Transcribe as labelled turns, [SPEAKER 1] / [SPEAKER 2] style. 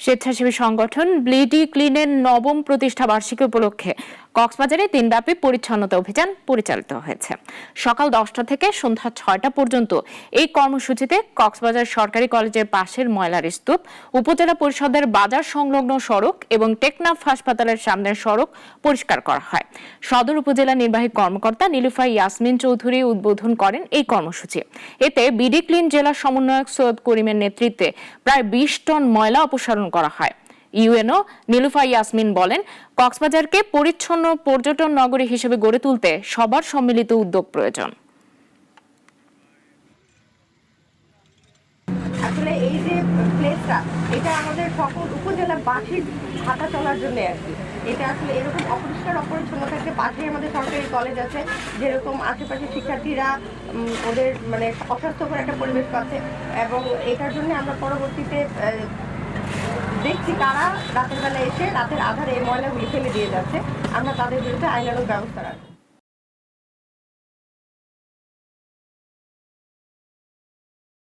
[SPEAKER 1] স্বেচ্ছাসেবী সংগঠন ব্লিডি ক্লিনের নবম প্রতিষ্ঠা বার্ষিকী উপলক্ষে কক্সবাজারে দিনব্যাপী পরিচ্ছন্নতা অভিযান পরিচালিত হয়েছে। সকাল দশটা থেকে সন্ধ্যা ছয়টা পর্যন্ত এই কর্মসূচিতে কক্সবাজার সরকারি কলেজের পাশের ময়লার স্তূপ, উপজেলা পরিষদের বাজার সংলগ্ন সড়ক এবং টেকনাফ হাসপাতালের সামনের সড়ক পরিষ্কার করা হয়। সদর উপজেলা নির্বাহী কর্মকর্তা নীলুফা ইয়াসমিন চৌধুরী উদ্বোধন করেন এই কর্মসূচি। এতে বিডি ক্লিন জেলা সমন্বয়ক সৈয়দ করিমের নেতৃত্বে প্রায় বিশ টন ময়লা অপসারণ করা হয়। ইউএনও নীলুফা ইয়াসমিন বলেন, কক্সবাজারকে পরিচ্ছন্ন পর্যটন নগরী হিসেবে গড়ে তুলতে সবার সম্মিলিত উদ্যোগ প্রয়োজন।
[SPEAKER 2] আসলে এই যে প্লেসটা এটা আমাদের সকল উপজেলাবাসীর হাঁটা চলার জন্য আর কি। এটা আসলে এরকম অপরিষ্কার অপরিচ্ছন্ন থাকতে পাশেই আমাদের সরকারি কলেজ আছে, যেরকম আশেপাশে শিক্ষার্থীরা ওদের মানে অস্বাস্থ্যকর একটা পরিবেশ পাচ্ছে। এবং এটার জন্য আমরা পরবর্তীতে দেখছি তারা রাতের বেলা এসে রাতের আধারে এই ময়লাগুলি ফেলে দিয়ে যাচ্ছে। আমরা তাদের বিরুদ্ধে আইনানুগ ব্যবস্থা রাখব।